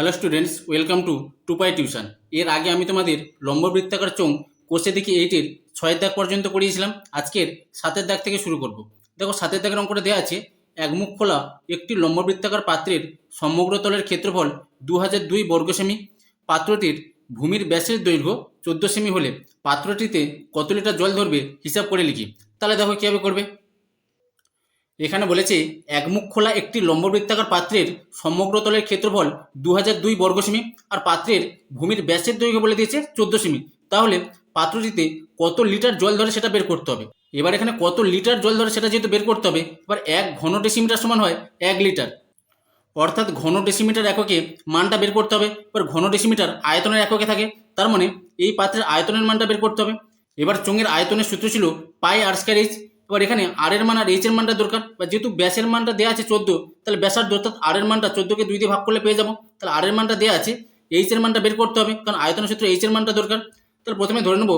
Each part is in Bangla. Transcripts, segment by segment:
Hello students, welcome to Tupai tuition. এর আগে আমি তোমাদের লম্ববৃত্তাকার চোঙ কোর্সে দেখি এইটের ছয়ের দাগ পর্যন্ত করিয়েছিলাম। আজকের সাতের দাগ থেকে শুরু করব। দেখো সাতের দাগের অঙ্কটা দেওয়া আছে। এক মুখ খোলা, একটি লম্ববৃত্তাকার পাত্রের সমগ্র তলের ক্ষেত্রফল দু হাজার দুই বর্গ সেমি। পাত্রটির ভূমির ব্যাসের দৈর্ঘ্য চোদ্দ সেমি হলে পাত্রটিতে কত লিটার জল ধরবে, হিসাব করে লিখি। তাহলে দেখো কীভাবে করবে? এখানে বলেছে একমুখ খোলা একটি লম্ববৃত্তাকার পাত্রের সমগ্র তলের ক্ষেত্রফল দু হাজার দুই বর্গ সেমি, আর পাত্রের ভূমির ব্যাসের দৈর্ঘ্য বলে দিয়েছে চোদ্দ সেমি। তাহলে পাত্রটিতে কত লিটার জল ধরে সেটা বের করতে হবে? এবার এখানে কত লিটার জল ধরে সেটা যেহেতু বের করতে হবে, এবার এক ঘন ডেসিমিটার সমান হয় এক লিটার। অর্থাৎ ঘন ডেসিমিটার এককে মানটা বের করতে হবে, এবার ঘন ডেসিমিটার আয়তনের এককে থাকে, তার মানে এই পাত্রের আয়তনের মানটা বের করতে হবে। এবার চোঙের আয়তনের সূত্র ছিল পাই আর এবার এখানে আর এর মান আর এইচ এর মানটা দরকার। বা যেহেতু ব্যাসের মানটা দেওয়া আছে চোদ্দ, তাহলে ব্যাসার্ধ অর্থাৎ আর এর মানটা চোদ্দোকে দুই দিয়ে ভাগ করলে পেয়ে যাব। তাহলে আর এর মানটা দেওয়া আছে এইচ এর মানটা বের করতে হবে, কারণ আয়তনের সূত্রে এইচ এর মানটা দরকার। তাহলে প্রথমে ধরে নেব,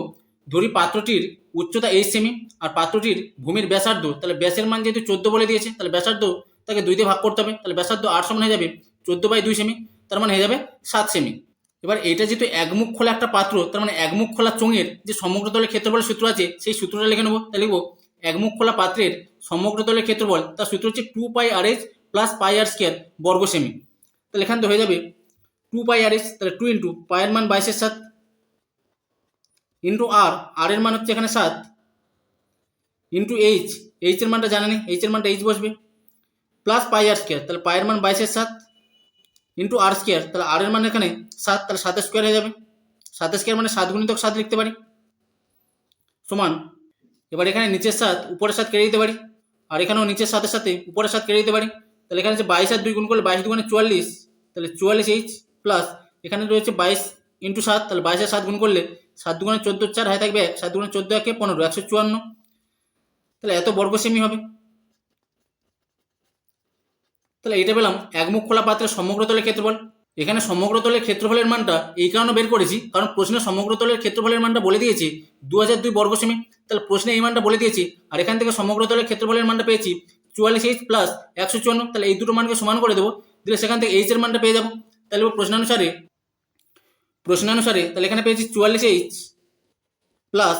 ধরি পাত্রটির উচ্চতা এইচ সেমি আর পাত্রটির ভূমির ব্যাসার্ধ তাহলে ব্যাসের মান যেহেতু চোদ্দ বলে দিয়েছে, তাহলে ব্যাসার্ধ তাকে দুই দিয়ে ভাগ করতে হবে। তাহলে ব্যাসার্ধ আট সমান হয়ে যাবে চোদ্দ বাই দুই সেমি তার মানে হয়ে যাবে সাত সেমি এবার এটা যেহেতু একমুখ খোলা একটা পাত্র, তার মানে একমুখ খোলা চোঙের যে সমগ্র তলের ক্ষেত্রফলের সূত্র আছে, সেই সূত্রটা লিখে নেব। তাহলে লিখব একমুখ খোলা পাত্রের সমগ্র তলের ক্ষেত্রফল, তার সূত্র হচ্ছে two pi R H plus pi R square বর্গ সেমি তাহলে এখান তো হয়ে যাবে টু পাই আর এইচ তাহলে টু ইন্টু পায়ের মান বাইশের সাত ইন্টু আর আর এর মান হচ্ছে এখানে সাত ইন্টু এইচ এইচ এর মানটা জানা নেই এইচ এর মানটা এইচ বসবে প্লাস পাই আর স্কোয়ার তাহলে পায়ের মান বাইশের সাত ইন্টু আর স্কোয়ার তাহলে আর এর মান এখানে সাত, তাহলে সাতের স্কোয়ার হয়ে যাবে। সাতের স্কোয়ার মানে সাত গুণিতক সাত লিখতে পারি। সমান এবার এখানে নিচের সাত, উপরের সাত কেটে দিতে পারি। আর এখানেও নিচের সাথের সাথে উপরের সাত কেটে দিতে পারি। তাহলে এখানে হচ্ছে বাইশ আর দুই গুণ করলে বাইশ দুগুণে চুয়াল্লিশ। তাহলে চুয়াল্লিশ এইচ প্লাস এখানে রয়েছে বাইশ ইন্টু সাত, তাহলে বাইশের সাত গুণ করলে সাত দুগুণে চোদ্দ চার হয়ে থাকবে এক, সাত দুগুণে চোদ্দ একে পনেরো, একশো চুয়ান্ন। তাহলে এত বর্গ সেমি হবে। তাহলে এটা পেলাম। একমুখ খোলা পাত্রের সমগ্র তলের ক্ষেত্রফল। এখানে সমগ্র তলের ক্ষেত্রফলের মানটা এই কারণে বের করেছি, কারণ প্রশ্নে সমগ্র তলের ক্ষেত্রফলের মানটা বলে দিয়েছি দু হাজার দুই বর্গ সেমি, তাহলে প্রশ্নে এই মানটা বলে দিয়েছি, আর এখান থেকে সমগ্র তলের ক্ষেত্রফলের মানটা পেয়েছি চুয়াল্লিশ এইচ প্লাস একশো চুয়ান্ন, তাহলে এই দুটো মানকে সমান করে দেবো, দিলে সেখান থেকে এইচ এর মানটা পেয়ে যাব, তাহলে প্রশ্নানুসারে প্রশ্নানুসারে তাহলে এখানে পেয়েছি চুয়াল্লিশ এইচ প্লাস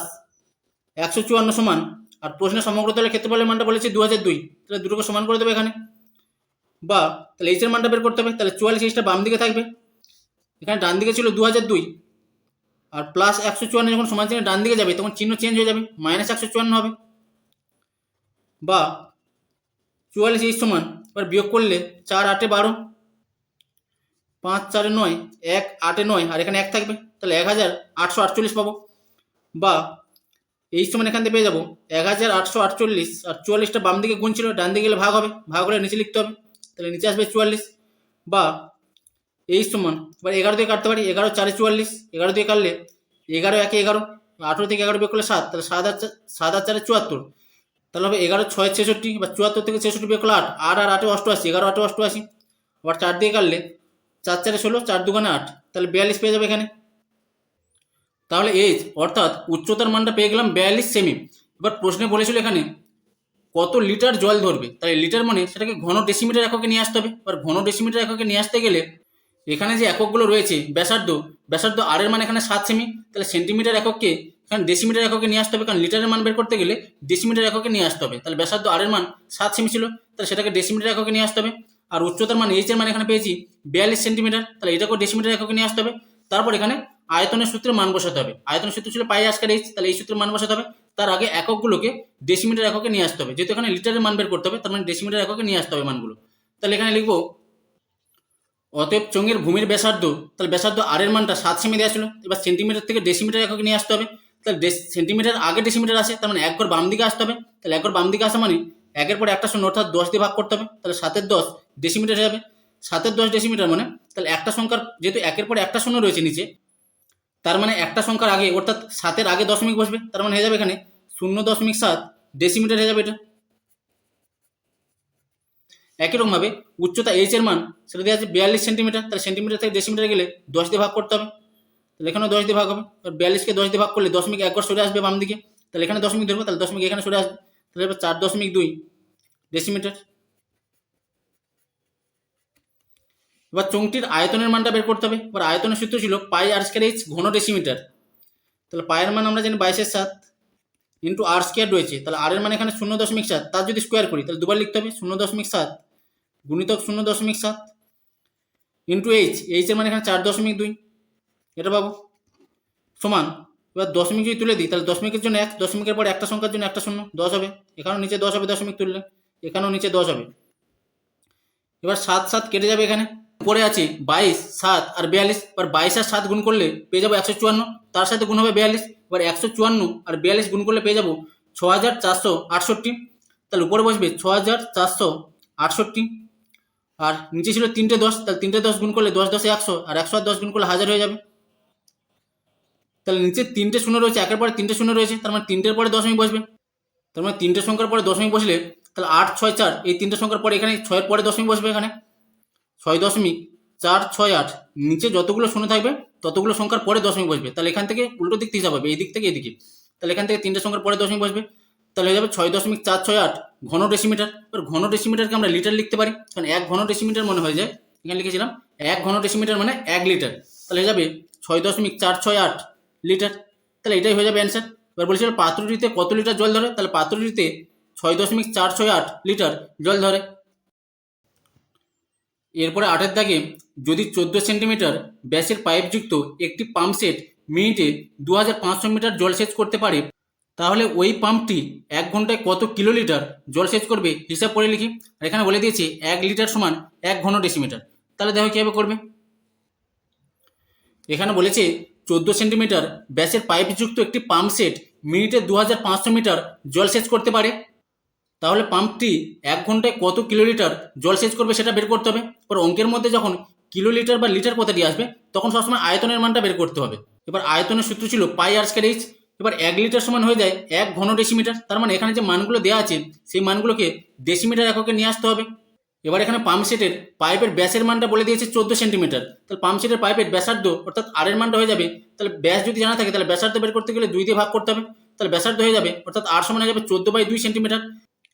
একশো চুয়ান্ন সমান, আর প্রশ্নের সমগ্র তলের ক্ষেত্রফলের মানটা বলেছি দু হাজার দুই, তাহলে দুটোকে সমান করে দেবো এখানে। বা তাহলে এইচের মানটা বের করতে হবে, তাহলে চুয়াল্লিশ এইচটা বাম দিকে থাকবে। এখানে ডান দিকে ছিল দু হাজার দুই। আর প্লাস একশো চুয়ান্ন যখন সমান চিহ্ন ডান দিকে যাবে, তখন চিহ্ন চেঞ্জ হয়ে যাবে মাইনাস একশো চুয়ান্ন হবে। বা চুয়াল্লিশ এইচ সমান, এবার বিয়োগ করলে চার আটে বারো, পাঁচ চারে নয়, এক আটে নয়, আর এখানে এক থাকবে, তাহলে এক হাজার আটশো আটচল্লিশ পাবো। বা এই সমান এখান থেকে পেয়ে যাব এক হাজার আটশো আটচল্লিশ, আর চুয়াল্লিশটা বাম দিকে গুণ ছিল, ডান দিকে গেলে ভাগ হবে, ভাগ হলে নিচে লিখতে হবে। তাহলে নিচে আসবে চুয়াল্লিশ বা এই সমান, এবার এগারো দিয়ে কাটতে পারি, এগারো চারে চুয়াল্লিশ, এগারো দিয়ে কাটলে এগারো একে এগারো, আঠেরো থেকে এগারো বের করলে সাত, তাহলে সাত আর সাত আর চারে চুয়াত্তর, তাহলে হবে এগারো ছয় ছেষট্টি বা চুয়াত্তর থেকে ছেষট্টি বের করলে আট আট আর আটে অষ্টআশি, এগারো আটে অষ্টআশি, আবার চার দিয়ে কাটলে চার চারে ষোলো, চার দুগানে আট, তাহলে বিয়াল্লিশ পেয়ে যাবে এখানে। তাহলে এইচ অর্থাৎ উচ্চতার মানটা পেয়ে গেলাম বিয়াল্লিশ সেমি এবার প্রশ্নে বলেছিল এখানে কত লিটার জল ধরবে? তাহলে লিটার মানে সেটাকে ঘন ডেসিমিটার এককে নিয়ে আসতে হবে। এবার ঘন ডেসিমিটার এককে নিয়ে আসতে গেলে এখানে যে এককগুলো রয়েছে, ব্যাসার্ধ ব্যাসার্ধ আর এর মান এখানে সাত সেমি তাহলে সেন্টিমিটার এককে এখানে ডেসিমিটার এককে নিয়ে আসতে হবে। কারণ লিটারের মান বের করতে গেলে ডেসিমিটার এককে নিয়ে আসতে হবে। তাহলে ব্যাসার্ধ আর এর মান সাত সেমি ছিল, তাহলে সেটাকে ডেসিমিটার এককে নিয়ে আসতে হবে। আর উচ্চতার মান এইচ এর মান এখানে পেয়েছি বিয়াল্লিশ সেন্টিমিটার তাহলে এটাকেও ডেসিমিটার এককে নিয়ে আসতে হবে। তারপর এখানে আয়তনের সূত্রে মান বসাতে হবে। আয়তনের সূত্র ছিল পাই আজকের এইচ তাহলে এই সূত্রে মান বসাতে হবে। তার আগে এককগুলোকে ডেসিমিটার এককে নিয়ে আসতে হবে। যেহেতু এখানে লিটারের মান বের করতে হবে, তার মানে ডেসিমিটার এককে নিয়ে আসতে হবে মানগুলো। তাহলে এখানে লিখব, অতএব চোঙের ভূমির ব্যাসার্ধ, তাহলে ব্যাসার্ধ আর এর মানটা সাত সেমি দেওয়া ছিল। এবার সেন্টিমিটার থেকে ডেসিমিটার এককে নিয়ে আসতে হবে। তাহলে সেন্টিমিটার আগে ডেসিমিটার আসে, তার মানে এক বাম দিকে আসতে হবে। তাহলে এক ঘর বাম দিকে আসা মানে একের পর একটা শূন্য অর্থাৎ দশ দিয়ে ভাগ করতে হবে। তাহলে সাতের দশ ডেসিমিটার হয়ে যাবে। সাতের দশ ডেসিমিটার মানে তাহলে একটা সংখ্যার যেহেতু একের পর একটা শূন্য রয়েছে নিচে তার মানে একটা সংখ্যার আগে, অর্থাৎ সাতের আগে দশমিক বসবে, তার মানে হয়ে যাবে এখানে শূন্য দশমিক সাত ডেসিমিটার হয়ে যাবে এটা। একই রকমভাবে উচ্চতা এইচ এর মান, সেটা দেওয়া আছে বিয়াল্লিশ সেন্টিমিটার তাহলে সেন্টিমিটার থেকে ডেসিমিটার গেলে দশ দিয়ে ভাগ করতে হবে। তাহলে এখানেও দশ দিয়ে ভাগ হবে, এবার বিয়াল্লিশকে দশ দিয়ে ভাগ করলে দশমিক একবার সরে আসবে বাম দিকে তাহলে এখানে দশমিক ধরবো, তাহলে দশমিক এখানে সরে আসবে। তাহলে চার দশমিক দুই ডেসিমিটার এবার চোঙটির আয়তনের মানটা বের করতে হবে। এবার আয়তনের সূত্র ছিল পাই আর স্কোয়ার এইচ ঘন ডেসিমিটার তাহলে পায়ের মান আমরা জানি বাইশের সাত ইন্টু আর স্কোয়ার রয়েছে। তাহলে আর এর মানে এখানে শূন্য দশমিক সাত। তার যদি স্কোয়ার করি, তাহলে দুবার লিখতে হবে শূন্য দশমিক সাত গুণিতক শূন্য দশমিক সাত ইন্টু এইচ এইচের মানে এখানে চার দশমিক দুই। এটা পাবো। সমান। এবার দশমিক যদি তুলে দিই, তাহলে দশমিকের জন্য এক, দশমিকের পর একটা সংখ্যার জন্য একটা শূন্য, দশ হবে। এখানেও নিচে দশ হবে দশমিক তুললে, এখানেও নিচে দশ হবে। এবার সাত সাত কেটে যাবে এখানে। পরে আছে বাইশ, সাত আর বিয়াল্লিশ, এবার বাইশ আর সাত গুণ করলে পেয়ে যাব একশো চুয়ান্ন, তার সাথে গুণ হবে বিয়াল্লিশ, এবার একশো চুয়ান্ন আর বিয়াল্লিশ গুণ করলে পেয়ে যাব ছ হাজার চারশো আটষট্টি, তাহলে উপরে বসবে ছ হাজার চারশো আটষট্টি, আর নিচে ছিল তিনটে দশ, তাহলে তিনটে দশ গুণ করলে দশ দশে একশো, আর একশো আর দশ গুণ করলে হাজার হয়ে যাবে। তাহলে নিচে তিনটে শূন্য রয়েছে, একের পরে তিনটে শূন্য রয়েছে, তার মানে তিনটের পরে দশমিক বসবে। তার মানে তিনটে সংখ্যার পরে দশমিক বসলে তাহলে আট, ছয়, চার, এই তিনটে সংখ্যার পরে এখানে ছয়ের পরে দশমিক বসবে এখানে। ছয় দশমিক চার ছয় আট। নিচে যতগুলো শূন্য থাকবে, ততগুলো সংখ্যার পরে দশমিক বসবে। তাহলে এখান থেকে উল্টো দিক হিসাব হবে এই দিক থেকে এদিকে তাহলে এখান থেকে তিনটে সংখ্যার পরে দশমিক বসবে। তাহলে হয়ে যাবে ছয় দশমিক চার ছয় আট ঘন ডেসিমিটার এবার ঘন ডেসিমিটারকে আমরা লিটার লিখতে পারি, কারণ এক ঘন ডেসিমিটার মনে হয়ে যায় এখানে লিখেছিলাম, এক ঘন ডেসিমিটার মানে এক লিটার তাহলে হয়ে যাবে ছয় দশমিক চার ছয় আট লিটার তাহলে এটাই হয়ে যাবে অ্যান্সার এবার বলছিল পাত্রটিতে কত লিটার জল ধরে? তাহলে পাত্রটিতে ছয় দশমিক চার ছয় আট লিটার জল ধরে। এরপরে আটের দাগে যদি চোদ্দ সেন্টিমিটার ব্যাসের পাইপযুক্ত একটি পাম্প সেট মিনিটে দু হাজার পাঁচশো মিটার জলসেচ করতে পারে, তাহলে ওই পাম্পটি এক ঘন্টায় কত কিলোলিটার জলসেচ করবে হিসাব করে লিখি। আর এখানে বলে দিয়েছে এক লিটার সমান এক ঘন ডেসিমিটার তাহলে দেখো কীভাবে করবে। এখানে বলেছে চোদ্দ সেন্টিমিটার ব্যাসের পাইপযুক্ত একটি পাম্প সেট মিনিটে দু হাজার পাঁচশো মিটার জলসেচ করতে পারে। তাহলে পাম্পটি এক ঘন্টায় কত কিলোলিটার জলসেচ করবে সেটা বের করতে হবে। এবার অঙ্কের মধ্যে যখন কিলোলিটার বা লিটার কথাটি আসবে, তখন সবসময় আয়তনের মানটা বের করতে হবে। এবার আয়তনের সূত্র ছিল পাই আর স্কয়ার এইচ এবার এক লিটার সমান হয়ে যায় এক ঘন ডেসিমিটার তার মানে এখানে যে মানগুলো দেওয়া আছে, সেই মানগুলোকে ডেসিমিটার এককে নিয়ে আসতে হবে। এবার এখানে পাম্প সেটের পাইপের ব্যাসের মানটা বলে দিয়েছে চোদ্দ সেন্টিমিটার। তাহলে পাম্প সেটের পাইপের ব্যাসার্ধ অর্থাৎ আর এর মানটা হয়ে যাবে। তাহলে ব্যাস যদি জানা থাকে, তাহলে ব্যাসার্ধ বের করতে গেলে দুই দিয়ে ভাগ করতে হবে। তাহলে ব্যাসার্ধ হয়ে যাবে, অর্থাৎ আর সমান হয়ে যাবে চোদ্দ বাই দুই সেন্টিমিটার।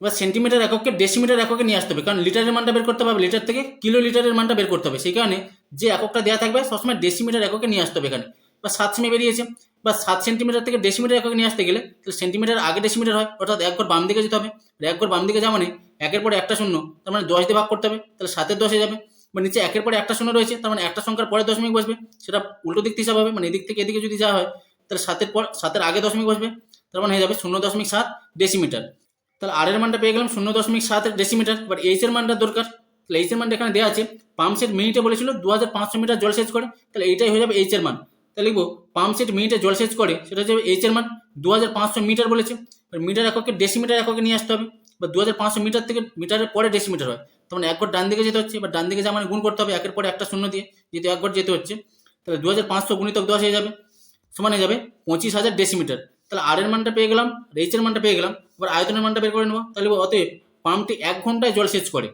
এবার সেন্টিমিটার এককে ডেসিমিটার এককে নিয়ে আসতে হবে। কারণ লিটারের মানটা বের করতে হবে লিটার থেকে কিলো লিটারের মানটা বের করতে হবে। সেই কারণে যে এককটা দেওয়া থাকবে সবসময় ডেসিমিটার এককে নিয়ে আসতে হবে এখানে। বা সাত সেমি বেরিয়েছে। বা সাত সেন্টিমিটার থেকে ডেসিমিটার এককে নিয়ে আসতে গেলে তাহলে সেন্টিমিটার আগে ডেসিমিটার হয়, অর্থাৎ এক বাম দিকে যেতে হবে। আর এক ঘর বাম দিকে যাওয়া মানে একের পরে একটা শূন্য, তার মানে দশ দিয়ে ভাগ করতে হবে, তাহলে সাতের দশে যাবে। বা নিচে একের পরে একটা শূন্য রয়েছে, তার মানে একটা সংখ্যার পরে দশমিক বসবে। সেটা উল্টো দিক হিসাব হবে মানে এদিক থেকে এদিকে যদি যাওয়া হয়, তাহলে সাতের পর, সাতের আগে দশমিক বসবে, তার মানে হয়ে যাবে শূন্য দশমিক সাত ডেসিমিটার তাহলে আর এর মানটা পেয়ে গেলাম শূন্য দশমিক সাত ডেসিমিটার এবার এইচ এর মানটা দরকার। তাহলে এইচ এর মানটা এখানে দেওয়া আছে পাম্প সেট মিনিটে বলেছিল দু হাজার পাঁচশো মিটার জল সেচ করে, তাহলে এইটাই হয়ে যাবে এইচ এর মান। তাহলে লিখব পাম্প সেট মিনিটে জল সেচ করে, সেটা হচ্ছে এইচ এর মান দু হাজার পাঁচশো মিটার বলেছে মিটার এককে ডেসিমিটার এককে নিয়ে আসতে হবে, বা দু হাজার পাঁচশো মিটার থেকে মিটারের পরে ডেসিমিটার হয়। তখন এক ঘর ডান দিকে যেতে হচ্ছে, বা ডান দিকে যা মানে গুণ করতে হবে, একের পরে একটা শূন্য দিয়ে, যেহেতু এক ঘর যেতে হচ্ছে, তাহলে দু হাজার পাঁচশো গুণিতক দশ হয়ে যাবে, সমান হয়ে যাবে পঁচিশ হাজার ডেসিমিটার তাহলে আর এর মানটা পেয়ে গেলাম এর মানটা পেয়ে গেলাম, এবার আয়তনের মানটা বের করে নেব। তাহলে অতএব পাম্পটি এক ঘন্টায় জল সেচ করে।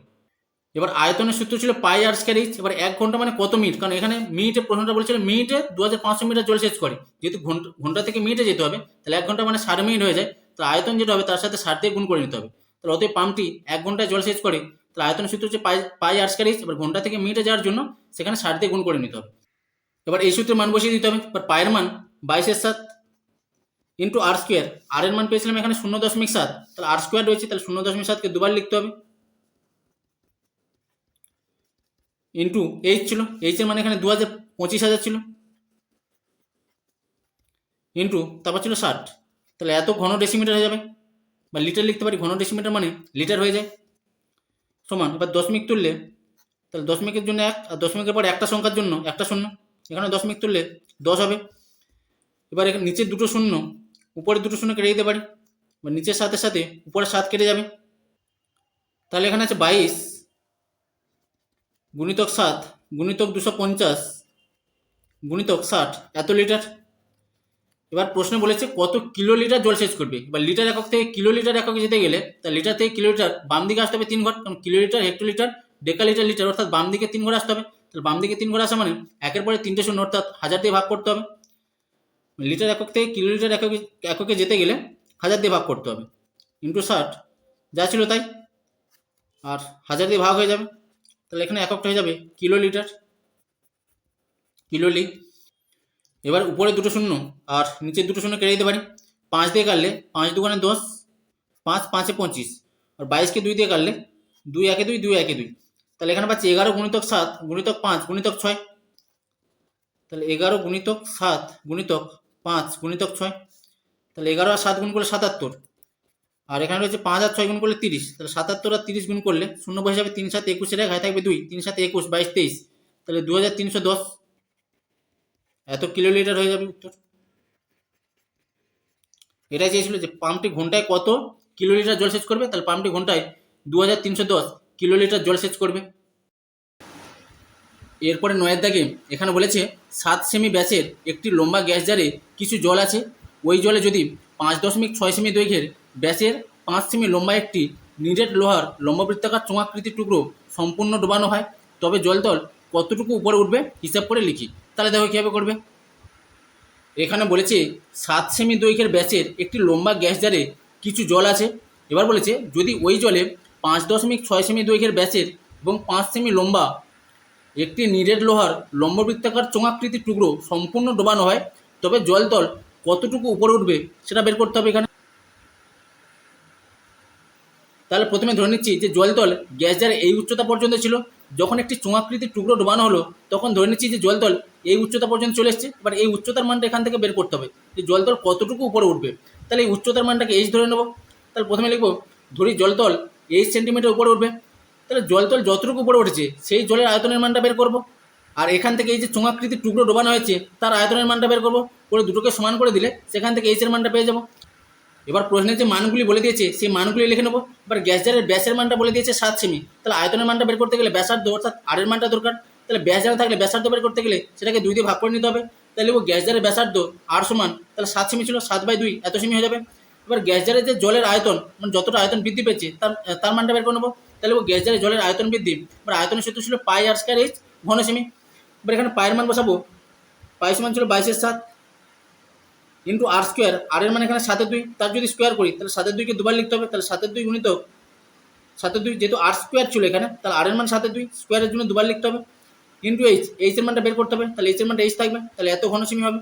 এবার আয়তনের সূত্র ছিল পাই আর স্কয়ার এইচ এবার এক ঘণ্টা মানে কত মিনিট? কারণ এখানে মিনিটে প্রশ্নটা বলেছিল, মিনিটে দু হাজার পাঁচশো মিটার জল সেচ করে। যেহেতু ঘণ্টা ঘণ্টা থেকে মিনিটে যেতে হবে, তাহলে এক ঘণ্টা মানে ষাট মিনিট হয়ে যায়। তাহলে আয়তন যেটা হবে, তার সাথে ষাট দিয়ে গুণ করে নিতে হবে। তাহলে অতএব পাম্পটি এক ঘন্টায় জল সেচ করে, তাহলে আয়তনের সূত্র হচ্ছে পাই পাই আর স্কয়ার এইচ এবার ঘণ্টা থেকে মিনিটে যাওয়ার জন্য সেখানে ষাট দিয়ে গুণ করে নিতে হবে। এবার এই সূত্রে মান বসিয়ে দিতে হবে। এবার পায়ের মান বাইশের সাত ইন্টু আর স্কোয়ার আর এর মান পেয়েছিলাম এখানে শূন্য দশমিক সাত। তাহলে আর স্কোয়ার রয়েছে, তাহলে শূন্য দশমিক সাতকে দুবার লিখতে হবে। ইন্টু এইচ ছিল এইচ এর মানে এখানে দু হাজার পঁচিশ হাজার ছিল। ইন্টু তারপর ছিল ষাট। তাহলে এত ঘন ডেসিমিটার হয়ে যাবে। বা লিটার লিখতে পারি, ঘন ডেসিমিটার মানে লিটার হয়ে যায়। সমান, এবার দশমিক তুললে, তাহলে দশমিকের জন্য এক, আর দশমিকের পর একটা সংখ্যার জন্য, একটা শূন্য। এখানে দশমিক তুললে দশ হবে। এবার এখানে নিচের দুটো শূন্য উপরে দুটো শূন্য কেটে দিতে পারি বা নিচের সাথে সাথে উপরে সাত কেটে যাবে। তাহলে এখানে আছে বাইশ গুণিতক সাত গুণিতক দুশো পঞ্চাশ গুণিতক ষাট, এত লিটার। এবার প্রশ্নে বলেছে কত কিলো লিটার জল সেচ করবে? এবার লিটার একক থেকে কিলো লিটার এককে যেতে গেলে তা লিটার থেকে কিলোমিটার বাম দিকে আসতে হবে তিন ঘর, কারণ কিলোমিটার হেক্টোলিটার, ডেকালিটার, লিটার, অর্থাৎ বাম দিকে তিন ঘর আসতে হবে। তাহলে বাম দিকে তিন ঘর আসা মানে একের পরে তিনটে শূন্য, অর্থাৎ হাজার দিয়ে ভাগ করতে হবে। লিটার একক থেকে কিলোমিটার এককে এককে যেতে গেলে হাজার দিয়ে ভাগ করতে হবে। ইন্টু ষাট, যা ছিল তাই। আর হাজার দিয়ে ভাগ হয়ে যাবে। তাহলে এখানে এককটা হয়ে যাবে কিলো লিটার কিলো লি এবার উপরে দুটো শূন্য আর নিচে দুটো শূন্য কেটে দিতে পারি। পাঁচ দিয়ে কাটলে পাঁচ দুগুণে দশ, পাঁচ পাঁচে পঁচিশ। আর বাইশকে দুই দিয়ে কাটলে দুই একে দুই দুই একে দুই। তাহলে এখানে পাচ্ছি এগারো গুণিতক সাত, গুণিতক পাঁচ, গুণিতক ছয়। তাহলে এগারো গুণিতক সাত, গুণিতক পাঁচ গুণিতক ছয়। তাহলে এগারো আর সাত গুণ করলে সাতাত্তর। আর এখানে রয়েছে পাঁচ আর ছয় গুণ করলে তিরিশ। তাহলে সাতাত্তর আর তিরিশ গুণ করলে শূন্য বসে যাবে তিন সাত একুশের এক হাই থাকবে দুই, তিন সাত একুশ, বাইশ, তেইশ। তাহলে দু হাজার তিনশো দশ। এত কিলোলিটার হয়ে যাবে উত্তর। এটাই চেয়েছিল যে পাম্পটি ঘন্টায় কত কিলোলিটার জল সেচ করবে? তাহলে পাম্পটি ঘন্টায় দু হাজার তিনশো দশ কিলোলিটার জল সেচ করবে। এরপরে নয়ের এখানে বলেছে, সাত সেমি ব্যাসের একটি লম্বা গ্যাস জারে কিছু জল আছে। ওই জলে যদি পাঁচ দশমিক ছয় সেমি দৈর্ঘ্যের ব্যাসের পাঁচ সেমি লম্বা একটি নিরেট লোহার লম্ববৃত্তাকার চোঙাকৃতির টুকরো সম্পূর্ণ ডোবানো হয়, তবে জলতল কতটুকু উপরে উঠবে হিসাব করে লিখি। তাহলে দেখো কীভাবে করবে। এখানে বলেছে, সাত সেমি দৈর্ঘ্যের ব্যাসের একটি লম্বা গ্যাস জারে কিছু জল আছে। এবার বলেছে, যদি ওই জলে পাঁচ দশমিক ছয় সেমি দৈর্ঘ্যের ব্যাসের এবং পাঁচ সেমি লম্বা একটি নিরেট লোহার লম্ববৃত্তাকার চোঙাকৃতির টুকরো সম্পূর্ণ ডোবানো হয়। তবে জলতল কতটুকু উপরে উঠবে সেটা বের করতে হবে এখানে। তাহলে প্রথমে ধরে নিচ্ছি যে জলতল গ্যাস জারে এই উচ্চতা পর্যন্ত ছিল। যখন একটি চোঙাকৃতির টুকরো ডোবানো হলো, তখন ধরে নিচ্ছি যে জল জলতল এই উচ্চতা পর্যন্ত চলে এসছে। এবার এই উচ্চতার মানটা এখান থেকে বের করতে হবে যে জল জলতল কতটুকু উপরে উঠবে। তাহলে এই উচ্চতার মানটাকে এইচ ধরে নেব। তাহলে প্রথমে লিখব, ধরি জলতল এইচ সেন্টিমিটার উপরে উঠবে। তাহলে জল তল যতটুকু উপরে উঠেছে, সেই জলের আয়তনের মানটা বের করব। আর এখান থেকে এই যে চোঙাকৃতির টুকরো ডোবানো হয়েছে, তার আয়তনের মানটা বের করব। করে দুটোকে সমান করে দিলে সেখান থেকে এইচের মানটা পেয়ে যাব। এবার প্রশ্নের যে মানগুলি বলে দিয়েছে, সেই মানগুলি লিখে নেব। এবার গ্যাস জারের ব্যাসের মানটা বলে দিয়েছে সাত সেমি। তাহলে আয়তনের মানটা বের করতে গেলে ব্যাসার্ধ অর্থাৎ আরের মানটা দরকার। তাহলে ব্যাস জারে থাকলে ব্যাসার্ধ বের করতে গেলে সেটাকে দুই দিয়ে ভাগ করে নিতে হবে। তাহলে লিখব গ্যাস জারের ব্যাসার্ধ আর সমান, তাহলে সাত সেমি ছিল, সাত বাই দুই এত সেমি হয়ে যাবে। এবার গ্যাস জারের যে জলের আয়তন মানে যতটা আয়তন বৃদ্ধি পেয়েছে, তার তার মানটা বের করে নেব। তাহলে গ্যাস জারে জলের আয়তন বৃদ্ধি। এবার আয়তনের সূত্র ছিল পাই আর স্কয়ার এইচ ঘন সেমি। এবার এখানে পায়ের মান বসাবো। পাই সমান ছিল বাইশের সাত ইন্টু আর স্কোয়ার আর এর মানে এখানে সাতের দুই। তার যদি স্কোয়ার করি, তাহলে সাতের দুইকে দুবার লিখতে হবে। তাহলে সাতের দুই গুণিত সাতের দুই যেহেতু আর স্কোয়ার ছিল এখানে, তাহলে আর এর মান সাতের দুই। স্কোয়ারের জন্য দুবার লিখতে হবে। ইন্টু এইচ এইচ এর মানটা বের করতে হবে। তাহলে এইচ এর মানটা এইচ থাকবে। তাহলে এত ঘনসেমি হবে।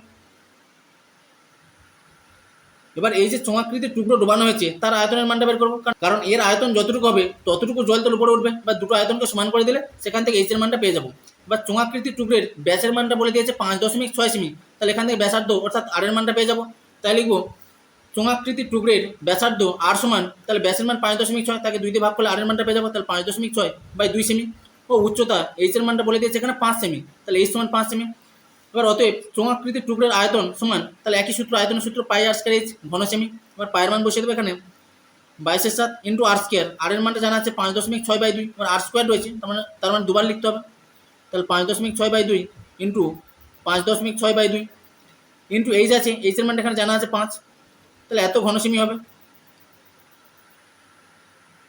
এবার এই যে চোঙাকৃতির টুকরো ডোবানো হয়েছে, তার আয়তনের মানটা বের করব, কারণ- এর আয়তন যতটুকু হবে, ততটুকু জল তোর উপরে উঠবে। বা দুটো আয়তনকে সমান করে দিলে সেখান থেকে এইচের মানটা পেয়ে যাব। এবার চোঙাকৃতির টুকরের ব্যাসের মানটা বলে দিয়েছে পাঁচ দশমিক ছয় সেমি। তাহলে এখান থেকে ব্যাসার্ধ অর্থাৎ আরের মানটা পেয়ে যাব। তাই লিখব চোঙাকৃতির টুকরের ব্যাসার্ধ আর সমান, তাহলে ব্যাসের মান পাঁচ দশমিক ছয়, তাকে দুই দিয়ে ভাগ করলে আরের মানটা পেয়ে যাব, তাহলে পাঁচ দশমিক ছয় বাই দুই সেমি। ও উচ্চতা এইচের মানটা বলে দিয়েছে এখানে পাঁচ সেমি। তাহলে এইচ সমান পাঁচ সেমি। এবার অতএব চোঙাকৃতির টুকরের আয়তন সমান, তাহলে একই সূত্র, আয়তনের সূত্র পাই আর স্কয়ার এইচ ঘন সেমি এবার পায়ের মান বসিয়ে দেবো এখানে। বাইশের সাত ইন্টু আর স্কোয়ার আর এর মানটা জানা আছে পাঁচ দশমিক ছয় বাই দুই। এবার আর স্কোয়ার রয়েছে, তার মানে তার মানে দুবার লিখতে হবে। তাহলে পাঁচ দশমিক ছয় বাই দুই ইন্টু পাঁচ দশমিক ছয় বাই দুই ইন্টু এইচ আছে এইচের মানটা এখানে জানা আছে পাঁচ। তাহলে এত ঘনসেমি হবে।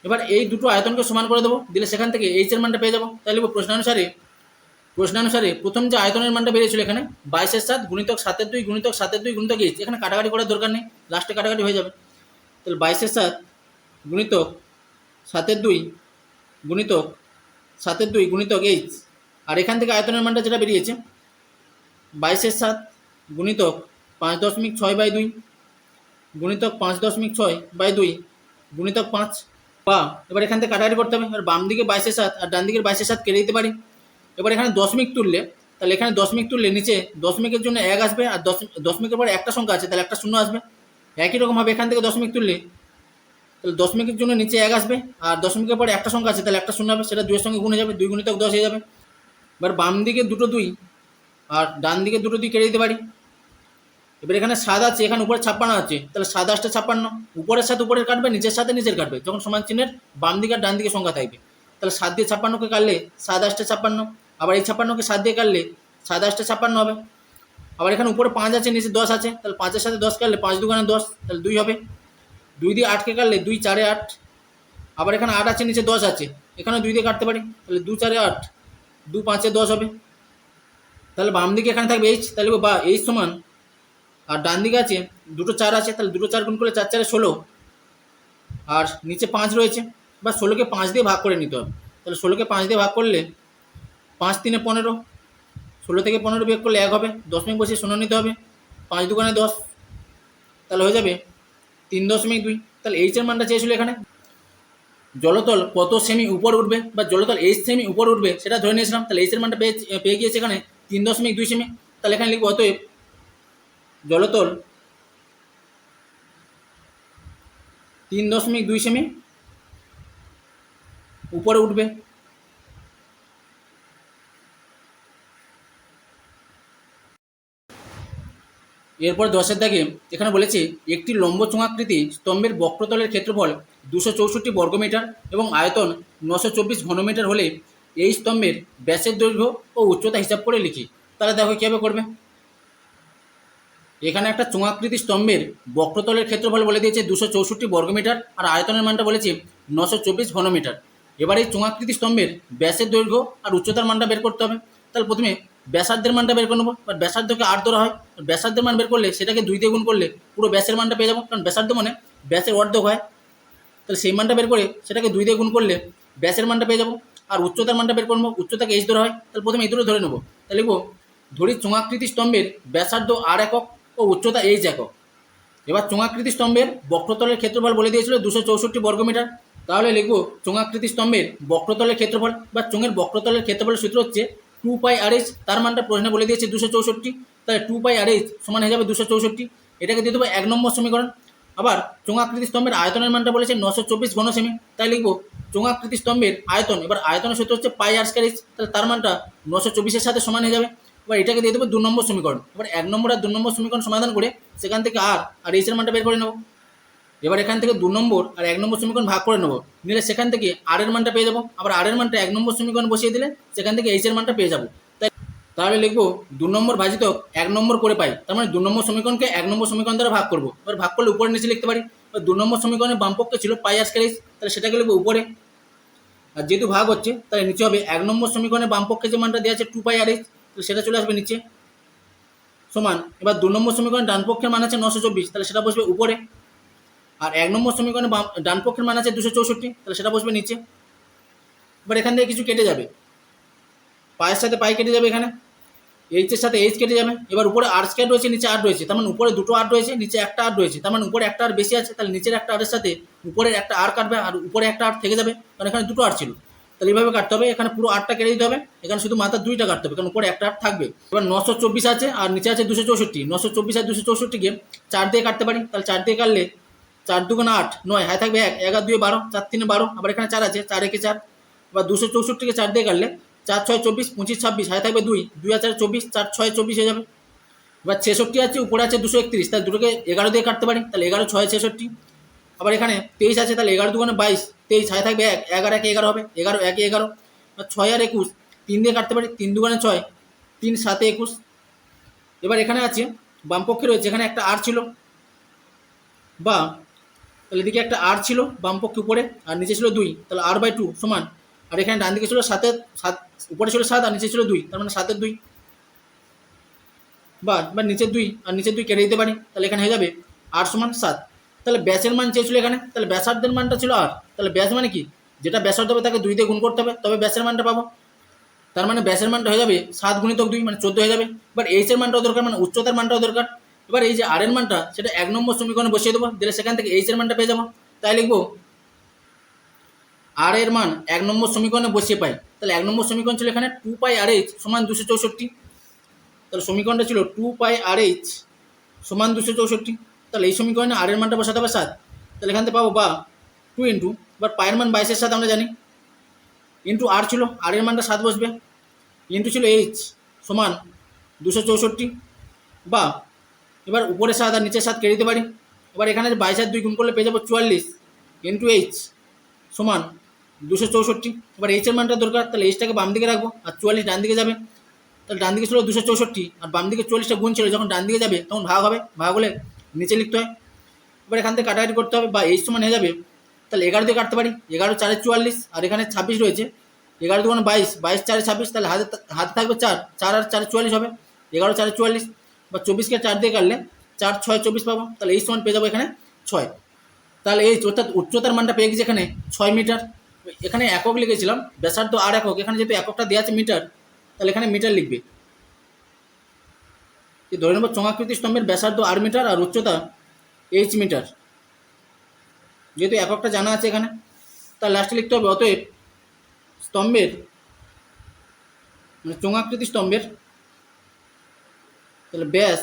এবার এই দুটো আয়তনকে সমান করে দেবো, দিলে সেখান থেকে এইচের মানটা পেয়ে যাব। তাহলে লিখব প্রশ্নানুসারে প্রশ্নানুসারে প্রথম যে আয়তনের মানটা বেরিয়েছিল এখানে, বাইশের সাত গুণিতক সাতের দুই, গুণিতক সাতের দুই, গুণিতক এইচ এখানে কাটাকাটি করার দরকার নেই লাস্টে কাটাকাটি হয়ে যাবে। তাহলে বাইশের সাত গুণিতক সাতের দুই, গুণিতক সাতের দুই, গুণিতক এইচ আর এখান থেকে আয়তনের মানটা যেটা বেরিয়েছে, বাইশের সাত গুণিতক পাঁচ দশমিক ছয় বাই দুই, গুণিতক পাঁচ দশমিক ছয় বাই দুই, গুণিতক পাঁচ বা, এবার এখান থেকে কাটাকাটি করতে হবে। এবার বাম দিকে বাইশের সাত আর ডান দিকের বাইশের সাত কেটে দিতে পারি। এবার এখানে দশমিক তুললে, তাহলে এখানে দশমিক তুললে নিচে দশমিকের জন্য এক আসবে আর দশ, দশমিকের পরে একটা সংখ্যা আছে, তাহলে একটা শূন্য আসবে। একই রকমভাবে এখান থেকে দশমিক তুললে, তাহলে দশমিকের জন্য নিচে এক আসবে আর দশমিকের পরে একটা সংখ্যা আছে, তাহলে একটা শূন্য হবে, সেটা দুইয়ের সঙ্গে গুণে যাবে, দুই গুণিতক দশ হয়ে যাবে। এবার বাম দিকে দুটো দুই আর ডান দিকে দুটো দুই কেটে দিতে পারি। এবার এখানে সাত আছে, এখানে উপরে ছাপ্পান্ন আছে, তাহলে সাত আসতে ছাপ্পান্ন। উপরের সাথে উপরের কাটবে, নিচের সাথে নিচের কাটবে, যখন সমান চিহ্নের বাম দিকে আর ডান দিকে সংখ্যা থাকবে। তাহলে সাত দিয়ে ছাপ্পান্নকে কাটলে সাত আসতে ছাপ্পান্ন। আবার এই ছাপ্পান্নকে সাত দিয়ে কাটলে সাত আসতে ছাপ্পান্ন হবে। আবার এখানে উপরে পাঁচ আছে, নিচে দশ আছে, তাহলে পাঁচের সাথে দশ কাটলে পাঁচ দুগানে দশ, তাহলে দুই হবে। দুই দিয়ে আটকে কাটলে দুই চারে আট। আবার এখানে আট আছে, নিচে দশ আছে এখানে দুই দিয়ে কাটতে পারি, তাহলে দু চারে আট, দু পাঁচে দশ হবে। তাহলে বাম দিকে এখানে থাকবে এইচ, তাহলে বা এইচ সমান, আর ডান দিকে আছে, দুটো চার আছে, তাহলে দুটো চার গুণ করলে চার চারে ষোলো। আর নিচে পাঁচ রয়েছে, বা ষোলোকে পাঁচ দিয়ে ভাগ করে নিতে হবে। তাহলে ষোলোকে পাঁচ দিয়ে ভাগ করলে পাঁচ তিনে পনেরো, ষোলো থেকে পনেরো বিয়োগ করলে এক হবে দশমিক বসে শূন্য নিতে হবে, পাঁচ দোকানে দশ, তাহলে হয়ে যাবে তিন দশমিক দুই। তাহলে এইচের মানটা চেয়েছিল এখানে। জলতল কত সেমি উপর উঠবে বা জলতল এইচ সেমি উপর উঠবে সেটা ধরে নিয়েছিলাম, তাহলে এইচের মানটা পেয়ে পেয়ে গিয়েছে এখানে তিন দশমিক দুই সেমি। তাহলে এখানে লিখব অতএব জলতল তিন দশমিক দুই সেমি উপরে উঠবে। এরপর দশের দাগে এখানে বলেছে, একটি লম্ব চোঙাকৃতি স্তম্ভের বক্রতলের ক্ষেত্রফল দুশো চৌষট্টি বর্গমিটার এবং আয়তন নশো চব্বিশ ঘনমিটার হলে এই স্তম্ভের ব্যাসের দৈর্ঘ্য ও উচ্চতা হিসাব করে লিখি। তাহলে দেখো কীভাবে করবে? এখানে একটা চোঙাকৃতি স্তম্ভের বক্রতলের ক্ষেত্রফল বলে দিয়েছে দুশো চৌষট্টি বর্গমিটার আর আয়তনের মানটা বলেছে নশো চব্বিশ ঘনমিটার। এবার এই চোঙাকৃতি স্তম্ভের ব্যাসের দৈর্ঘ্য আর উচ্চতার মানটা বের করতে হবে। তাহলে প্রথমে ব্যাসার্ধের মানটা বের করে নেব। বা ব্যাসার্ধকে আট ধরা হয়। ব্যাসার্ধের মান বের করলে সেটাকে দুই দিয়ে গুণ করলে পুরো ব্যাসের মানটা পেয়ে যাব। কারণ ব্যাসার্ধ মানে ব্যাসের অর্ধেক হয়। তাহলে সেই মানটা বের করে সেটাকে দুই দিয়ে গুণ করলে ব্যাসের মানটা পেয়ে যাব। আর উচ্চতার মানটা বের করব উচ্চতাকে এইচ ধরা হয়। তাহলে প্রথমে এই দুটো ধরে নেব। তাহলে লিখব, ধরি চোঙাকৃতি স্তম্ভের ব্যাসার্ধ আর একক ও উচ্চতা এইচ একক। এবার চোঙাকৃতি স্তম্ভের বক্রতলের ক্ষেত্রফল বলে দিয়েছিল দুশো চৌষট্টি বর্গমিটার। তাহলে লিখব চোঙাকৃতি স্তম্ভের বক্রতলের ক্ষেত্রফল বা চোঙের বক্রতলের ক্ষেত্রফলের সূত্র হচ্ছে টু পাই আর তার মানটা প্রশ্নে বলে দিয়েছে দুশো চৌষট্টি, তাহলে টু পাই আর সমান হয়ে যাবে দুশো চৌষট্টি। এটাকে দিয়ে দেবো এক নম্বর সমীকরণ। আবার চোঙাকৃতি স্তম্ভের আয়তনের মানটা বলেছে নশো চব্বিশ ঘন সেমি। তাই লিখব চোঙাকৃতি স্তম্ভের আয়তন, এবার আয়তনের সূত্র হচ্ছে পাই আর স্কয়ার এইচ তাহলে তার মানটা নশো চব্বিশের সাথে সমান হয়ে যাবে। এবার এটাকে দিয়ে দেবো দু নম্বর সমীকরণ। এবার এক নম্বর আর দু নম্বর সমীকরণ সমাধান করে সেখান থেকে আর আর এইচের মানটা বের করে নেব। এবার এখান থেকে দু নম্বর আর এক নম্বর সমীকরণ ভাগ করে নেব। নিলে সেখান থেকে আর এর মানটা পেয়ে যাব। আবার আর এর মানটা এক নম্বর সমীকরণ বসিয়ে দিলে সেখান থেকে এইচের মানটা পেয়ে যাব। তাই তাহলে লিখব দু নম্বর ভাজিত এক নম্বর করে পাই। তার মানে দু নম্বর সমীকরণকে এক নম্বর সমীকরণ দ্বারা ভাগ করব। এবার ভাগ করলে উপরে নিচে লিখতে পারি। এবার দু নম্বর সমীকরণের বামপক্ষে ছিল পাই আর স্কয়ার তাহলে সেটাকে লিখব উপরে। আর যেহেতু ভাগ হচ্ছে, তাহলে নিচে হবে এক নম্বর সমীকরণের বামপক্ষে যে মানটা দেওয়া আছে টু পাই আর এইচ তাহলে সেটা চলে আসবে নিচে। সমান। এবার দু নম্বর সমীকরণ ডান পক্ষের মান আছে নশো চব্বিশ। তাহলে সেটা বসবে উপরে। আর এক নম্বর সমীকরণে ডান পক্ষের মান আছে দুশো চৌষট্টি, তাহলে সেটা বসবে নিচে। এবার এখান থেকে কিছু কেটে যাবে। পায়ের সাথে পাই কেটে যাবে এখানে। এইচের সাথে এইচ কেটে যাবে। এবার উপরে আর স্কয়ার রয়েছে, নিচে আর রয়েছে। তার মানে উপরে দুটো আর রয়েছে, নিচে একটা আর রয়েছে। তার মানে উপরে একটা আর বেশি আছে, তাহলে নিচের একটা আরের সাথে উপরের একটা আর কাটবে আর উপরে একটা আর থেকে যাবে। কারণ এখানে দুটো আর ছিল। তাহলে এইভাবে কাটতে হবে। এখানে পুরো আটটা কেটে দিতে হবে। এখানে শুধু মাথা দুইটা কাটতে হবে, কারণ উপরে একটা আট থাকবে। এবার নশো চব্বিশ আছে আর নিচে আছে দুশো চৌষট্টি। নশো চব্বিশ আর দুশো চৌষট্টিকে চার দিয়ে কাটতে পারি। তাহলে চার দিয়ে কাটলে চার দুগুণ আট, নয়। হাই থাকবে এক এগারো দুই বারো, চার তিনে বারো, আবার এখানে চার আছে, চার একে চার, বা দুশো চৌষট্টিকে চার দিয়ে কাটলে চার ছয় চব্বিশ, পঁচিশ ছাব্বিশ হাই থাকবে দুই দুই হাজার চব্বিশ, চার ছয় চব্বিশ হয়ে যাবে। এবার ছেষট্টি আছে, উপরে আছে দুশো একত্রিশ, তাহলে দুটোকে এগারো দিয়ে কাটতে পারি, তাহলে এগারো, ছয়, ছেষট্টি। আবার এখানে তেইশ আছে, তাহলে এগারো দুগুণে বাইশ, তেইশ হাই থাকবে এক এগারো একে এগারো হবে, এগারো, একে এগারো। ছয় আর একুশ, তিন দিয়ে কাটতে পারি, তিন দুগুণে ছয়, তিন সাতে একুশ। এবার এখানে আছে, বামপক্ষে রয়েছে, এখানে একটা আর ছিল, বা তাহলে এদিকে একটা আর ছিল বামপক্ষে উপরে, আর নিচে ছিল দুই, তাহলে আর বাই টু সমান। আর এখানে ডান দিকে ছিল সাতের, সাত, উপরে ছিল সাত, আর নিচে ছিল দুই, তার মানে সাতের দুই। বা বা নিচের দুই, আর নিচের দুই কেটে দিতে পারি, তাহলে এখানে হয়ে যাবে আর সমান সাত। তাহলে ব্যাসের মান চেয়েছিল এখানে, তাহলে ব্যাসার্ধের মানটা ছিল আর তাহলে ব্যাস মানে কি? যেটা ব্যাসার্ধ হবে তাকে দুই দিয়ে গুণ করতে হবে, তবে ব্যাসের মানটা পাবো। তার মানে ব্যাসের মানটা হয়ে যাবে সাত গুণিতক দুই মানে চোদ্দ হয়ে যাবে। এবার এইচের মানটাও দরকার মানে উচ্চতার মানটাও দরকার। এবার এই যে আর এর মানটা, সেটা এক নম্বর সমীকরণে বসিয়ে দেবো, দিলে সেখান থেকে এইচের মানটা পেয়ে যাব। তাই লিখব আর এর মান এক নম্বর সমীকরণে বসিয়ে পাই। তাহলে এক নম্বর সমীকরণ ছিল এখানে টু পাই আর এইচ সমান দুশো চৌষট্টি। তাহলে সমীকরণটা ছিল টু পাই আর এইচ সমান দুশো চৌষট্টি। তাহলে এই সমীকরণে আর এর মানটা বসাতে হবে সাত। তাহলে এখান থেকে পাবো বা টু ইন্টু এবার পায়ের মান বাইশের সাথে আমরা জানি। ইন্টু আর ছিল আর এর মানটা সাত বসবে। ইন্টু ছিল এইচ সমান দুশো চৌষট্টি বা এবার উপরে সাত আর নিচের সাত কেটে দিতে পারি। এবার এখানে বাইশ আর দুই গুণ করলে পেয়ে যাব চুয়াল্লিশ। ইন্টু এইচ সমান দুশো চৌষট্টি। এবার এইচের মানটা দরকার, তাহলে এইচটাকে বাম দিকে রাখব আর চুয়াল্লিশ ডান দিকে যাবে। তাহলে ডান দিকে ছিল দুশো চৌষট্টি আর বাম দিকে চল্লিশটা গুণ ছিল, যখন ডান দিকে যাবে তখন ভাগ হবে, ভাগ হলে নিচে লিখতে হয়। এবার এখান থেকে কাটাকাটি করতে হবে বা এইচ সমান হয়ে যাবে, তাহলে এগারো দিয়ে কাটতে পারি। এগারো চারে চুয়াল্লিশ আর এখানে ছাব্বিশ রয়েছে। এগারো দুগুণে বাইশ বাইশ চারে ছাব্বিশ, তাহলে হাতে হাতে থাকবে চার। চার আর চারে চুয়াল্লিশ হবে, এগারো চারে চুয়াল্লিশ। বা চব্বিশকে চার দিয়ে কাটলে চার, ছয়, চব্বিশ পাবো। তাহলে এই সমান পেয়ে যাব এখানে ছয়। তাহলে এই অর্থাৎ উচ্চতার মানটা পেয়ে গেছে এখানে ছয় মিটার। এখানে একক লিখেছিলাম, ব্যাসার্ধ আর একক। এখানে যেহেতু এককটা দেওয়া আছে মিটার, তাহলে এখানে মিটার লিখবে। ধরে নেব চোঙাকৃতি স্তম্ভের ব্যাসার্ধ আর মিটার আর উচ্চতা এইচ মিটার। যেহেতু এককটা জানা আছে এখানে তার লাস্টে লিখতে হবে, অতএব স্তম্ভের মানে চোঙাকৃতি স্তম্ভের তাহলে ব্যাস।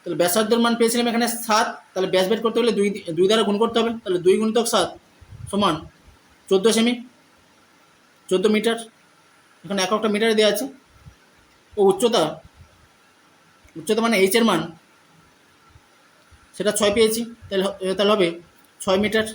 তাহলে ব্যাসার্ধের মান পেয়েছিলাম এখানে সাত, তাহলে ব্যাস বের করতে হলে দুই দুই দ্বারা গুণ করতে হবে। তাহলে দুই গুণিতক সাত সমান চোদ্দ সেমি, চোদ্দ মিটার। এখানে এক একটা মিটারে দেওয়া আছে। ও উচ্চতা উচ্চতা মানে এইচের মান। সেটা ছয় পেয়েছি, তাহলে তাহলে হবে ছয় মিটার।